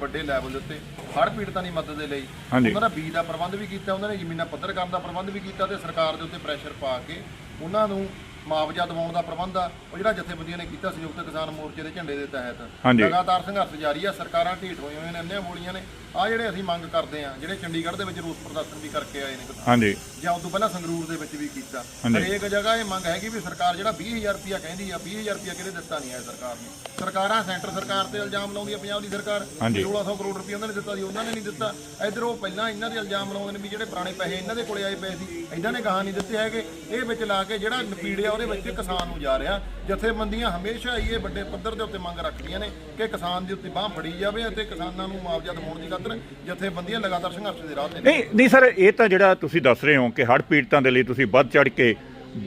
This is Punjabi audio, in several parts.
ਵੱਡੇ ਲੈਵਲ ਦੇ ਉੱਤੇ ਹੜ੍ਹ ਪੀੜਤਾਂ ਦੀ ਮਦਦ ਦੇ ਲਈ। ਉਹਨਾਂ ਦਾ ਬੀਜ ਦਾ ਪ੍ਰਬੰਧ ਵੀ ਕੀਤਾ ਉਹਨਾਂ ਨੇ ਜ਼ਮੀਨਾਂ ਪੱਧਰ ਕਰਨ ਦਾ ਪ੍ਰਬੰਧ ਵੀ ਕੀਤਾ ਤੇ ਸਰਕਾਰ ਦੇ ਉੱਤੇ ਪ੍ਰੈਸ਼ਰ ਪਾ ਕੇ ਉਹਨਾਂ ਨੂੰ ਮੁਆਵਜ਼ਾ ਦਿਵਾਉਣ ਦਾ ਪ੍ਰਬੰਧ ਆ ਉਹ ਜਿਹੜਾ ਜਥੇਬੰਦੀਆਂ ਨੇ ਕੀਤਾ ਸੰਯੁਕਤ ਕਿਸਾਨ ਮੋਰਚੇ ਦੇ ਝੰਡੇ ਦੇ ਤਹਿਤ। ਹਾਂਜੀ। ਲਗਾਤਾਰ ਸੰਘਰਸ਼ ਜਾਰੀ ਆ ਸਰਕਾਰਾਂ ਢੀਠ ਹੋਈਆਂ ਹੋਈਆਂ ਨੇ ਅੰਨ੍ਹੀਆਂ ਬੋਲੀਆਂ ਨੇ। ਆ ਜਿਹੜੇ ਅਸੀਂ ਮੰਗ ਕਰਦੇ ਆ ਜਿਹੜੇ ਚੰਡੀਗੜ੍ਹ ਦੇ ਵਿੱਚ ਰੋਸ ਪ੍ਰਦਰਸ਼ਨ ਵੀ ਕਰਕੇ ਆਏ ਨੇ ਕਿਸਾਨ। ਹਾਂਜੀ। ਜਾਂ ਉਦੋਂ ਪਹਿਲਾਂ ਸੰਗਰੂਰ ਦੇ ਵਿੱਚ ਵੀ ਕੀਤਾ। ਹਰੇਕ ਜਗ੍ਹਾ ਇਹ ਮੰਗ ਹੈਗੀ ਵੀ ਸਰਕਾਰ ਜਿਹੜਾ 20000 ਰੁਪਇਆ ਕਹਿੰਦੀ ਆ 20000 ਰੁਪਇਆ ਕਿਹਦੇ ਦਿੱਤਾ ਨਹੀਂ ਹੈ ਸਰਕਾਰ ਨੇ। ਸਰਕਾਰਾਂ ਸੈਂਟਰ ਸਰਕਾਰ ਤੇ ਇਲਜ਼ਾਮ ਲਾਉਂਦੀ ਆ ਪੰਜਾਬ ਦੀ ਸਰਕਾਰ। ਹਾਂਜੀ। 1600 ਕਰੋੜ ਰੁਪਇਆ ਉਹਨਾਂ ਨੇ ਦਿੱਤਾ ਸੀ ਉਹਨਾਂ ਨੇ ਨਹੀਂ ਦਿੱਤਾ। ਇਧਰ ਉਹ ਪਹਿਲਾਂ ਇਹਨਾਂ ਦੇ ਇਲਜ਼ਾਮ ਲਾਉਂਦੇ ਨੇ ਵੀ ਜਿਹੜੇ ਪੁਰਾਣੇ ਪੈਸੇ ਇਹਨਾਂ ਦੇ ਕੋਲੇ ਆਏ ਪਏ ਸੀ ਇਹਨਾਂ ਨੇ ਗਾਹਾਂ ਨਹੀਂ ਦਿੱਤੇ ਹੈਗੇ। ਇਹ ਵਿੱਚ ਲਾ ਕੇ ਜਿਹੜਾ ਨਪੀੜਿਆ ਉਹਦੇ ਵਿੱਚ ਕਿਸਾਨ ਨੂੰ ਜਾ ਰਿਹਾ। ਜਥੇਬੰਦੀਆਂ ਹਮੇਸ਼ਾ ਹੀ ਇਹ ਵੱਡੇ ਪੱਧਰ ਦੇ ਉੱਤੇ ਮੰਗ ਰੱਖਦੀਆਂ ਨੇ ਕਿ ਕਿਸਾਨ ਦੇ ਉੱਤੇ ਬਾਹ ਫੜੀ ਜਾਵੇ ਅਤੇ ਕਿਸਾਨਾਂ ਨੂੰ ਮੁਆਵਜ਼ਾ ਦਿਵਾਉਣ ਦੀ ਖਾਤਰ ਜਥੇਬੰਦੀਆਂ ਲਗਾਤਾਰ ਸੰਘਰਸ਼ ਦੇ ਰਾਹ ਤੇ ਨੇ। ਨਹੀਂ ਨਹੀਂ ਸਰ ਇਹ ਤਾਂ ਜਿਹੜਾ ਤੁਸੀਂ ਦੱਸ ਰਹੇ ਹੋ ਕਿ ਹੜ੍ਹ ਪੀੜਤਾਂ ਦੇ ਲਈ ਤੁਸੀਂ ਵੱਧ ਚੜ ਕੇ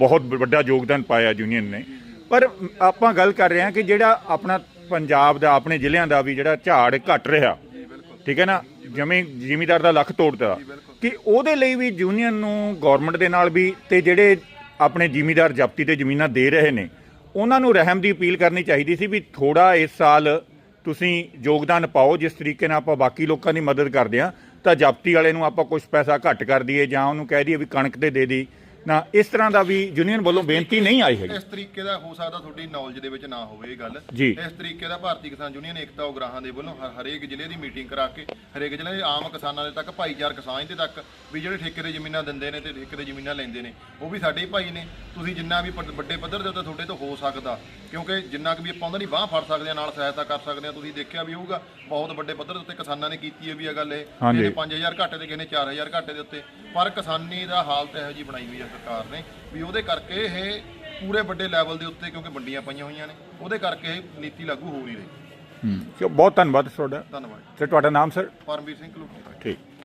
ਬਹੁਤ ਵੱਡਾ ਯੋਗਦਾਨ ਪਾਇਆ ਯੂਨੀਅਨ ਨੇ। ਪਰ ਆਪਾਂ ਗੱਲ ਕਰ ਰਹੇ ਹਾਂ ਕਿ ਜਿਹੜਾ ਆਪਣਾ ਪੰਜਾਬ ਦਾ ਆਪਣੇ ਜ਼ਿਲ੍ਹਿਆਂ ਦਾ ਵੀ ਜਿਹੜਾ ਝਾੜ ਘਟ ਰਿਹਾ ਠੀਕ ਹੈ ਨਾ? ਜਮੀ ਜ਼ਿਮੀਦਾਰ ਦਾ ਲੱਖ ਤੋੜਦਾ ਕਿ ਉਹਦੇ ਲਈ ਵੀ ਯੂਨੀਅਨ ਨੂੰ ਗਵਰਨਮੈਂਟ ਦੇ ਨਾਲ ਵੀ ਤੇ ਜਿਹੜੇ ਆਪਣੇ ਜ਼ਿਮੀਦਾਰ ਜ਼ਬਤੀ ਤੇ ਜ਼ਮੀਨਾਂ ਦੇ ਰਹੇ ਨੇ। ਉਹਨਾਂ ਨੂੰ ਰਹਿਮ ਦੀ ਅਪੀਲ ਕਰਨੀ ਚਾਹੀਦੀ ਸੀ ਵੀ ਥੋੜਾ ਇਸ ਸਾਲ ਤੁਸੀਂ ਯੋਗਦਾਨ ਪਾਓ, ਜਿਸ ਤਰੀਕੇ ਨਾਲ ਆਪਾਂ ਬਾਕੀ ਲੋਕਾਂ ਦੀ ਮਦਦ ਕਰਦੇ ਆ ਤਾਂ ਜ਼ਬਤੀ ਵਾਲੇ ਨੂੰ ਆਪਾਂ ਕੁਝ ਪੈਸਾ ਘੱਟ ਕਰ ਦਈਏ ਜਾਂ ਉਹਨੂੰ ਕਹਿ ਦਈਏ ਵੀ ਕਣਕ ਤੇ ਦੇ ਦੀ। ਨਾ ਇਸ ਤਰ੍ਹਾਂ ਦਾ ਵੀ ਯੂਨੀਅਨ ਵੱਲੋਂ ਬੇਨਤੀ ਨਹੀਂ ਆਈ ਹੈਗੀ। ਇਸ ਤਰੀਕੇ ਦਾ ਹੋ ਸਕਦਾ ਤੁਹਾਡੀ ਨੌਲੇਜ ਦੇ ਵਿੱਚ ਨਾ ਹੋਵੇ ਇਹ ਗੱਲ। ਜੀ। ਇਸ ਤਰੀਕੇ ਦਾ ਭਾਰਤੀ ਕਿਸਾਨ ਯੂਨੀਅਨ ਏਕਤਾ ਉਗਰਾਹਾਂ ਦੇ ਵੱਲੋਂ ਹਰ- ਹਰੇਕ ਜ਼ਿਲ੍ਹੇ ਦੀ ਮੀਟਿੰਗ ਕਰਾ ਕੇ ਹਰੇਕ ਜ਼ਿਲ੍ਹੇ ਦੇ ਆਮ ਕਿਸਾਨਾਂ ਦੇ ਤੱਕ ਭਾਈਚਾਰਕ ਸਾਂਝ ਦੇ ਤੱਕ ਵੀ ਜਿਹੜੇ ਠੇਕੇ ਦੇ ਜ਼ਮੀਨਾਂ ਦਿੰਦੇ ਨੇ ਤੇ ਠੇਕੇ ਦੇ ਜ਼ਮੀਨਾਂ ਲੈਂਦੇ ਨੇ ਉਹ ਵੀ ਸਾਡੇ ਹੀ ਭਾਈ ਨੇ। ਤੁਸੀਂ ਜਿੰਨਾ ਵੀ ਪੱਧ- ਵੱਡੇ ਪੱਧਰ ਦੇ ਉੱਤੇ ਤੁਹਾਡੇ ਤੋਂ ਹੋ ਸਕਦਾ। ਕਿਉਂਕਿ ਜਿੰਨਾ ਕੁ ਵੀ ਆਪਾਂ ਉਹਨਾਂ ਦੀ ਬਾਹ ਫੜ ਸਕਦੇ ਆ ਨਾਲ ਸਹਾਇਤਾ ਕਰ ਸਕਦੇ ਆ ਤੁਸੀਂ ਦੇਖਿਆ ਵੀ ਹੋਊਗਾ ਬਹੁਤ ਵੱਡੇ ਪੱਧਰ ਦੇ ਉੱਤੇ ਕਿਸਾਨਾਂ ਨੇ ਕੀਤੀ ਹੈ ਵੀ ਇਹ ਗੱਲ ਇਹ। ਹਾਂਜੀ। ਕਿਸੇ ਨੇ 5000 ਘਾਟੇ ਤੇ ਕਿਸੇ ਨੇ 4000 ਘਾਟੇ ਦੇ ਉੱਤੇ। ਪਰ ਕਿਸਾਨੀ ਦਾ ਹਾਲਤ ਇਹੋ ਜੀ ਬਣਾਈ ਹੋਈ ਹੈ ਸਰਕਾਰ ਨੇ ਵੀ ਉਹਦੇ ਕਰਕੇ ਇਹ ਪੂਰੇ ਵੱਡੇ ਲੈਵਲ ਦੇ ਉੱਤੇ ਕਿਉਂਕਿ ਵੰਡੀਆਂ ਪਈਆਂ ਹੋਈਆਂ ਨੇ ਉਹਦੇ ਕਰਕੇ ਇਹ ਨੀਤੀ ਲਾਗੂ ਹੋ ਨਹੀਂ ਰਹੀ। ਹੂੰ। ਬਹੁਤ ਧੰਨਵਾਦ ਤੁਹਾਡਾ। ਧੰਨਵਾਦ। ਤੇ ਤੁਹਾਡਾ ਨਾਮ ਸਰ? ਪਰਮਵੀਰ ਸਿੰਘ ਕਲੂਟੀ। ਠੀਕ।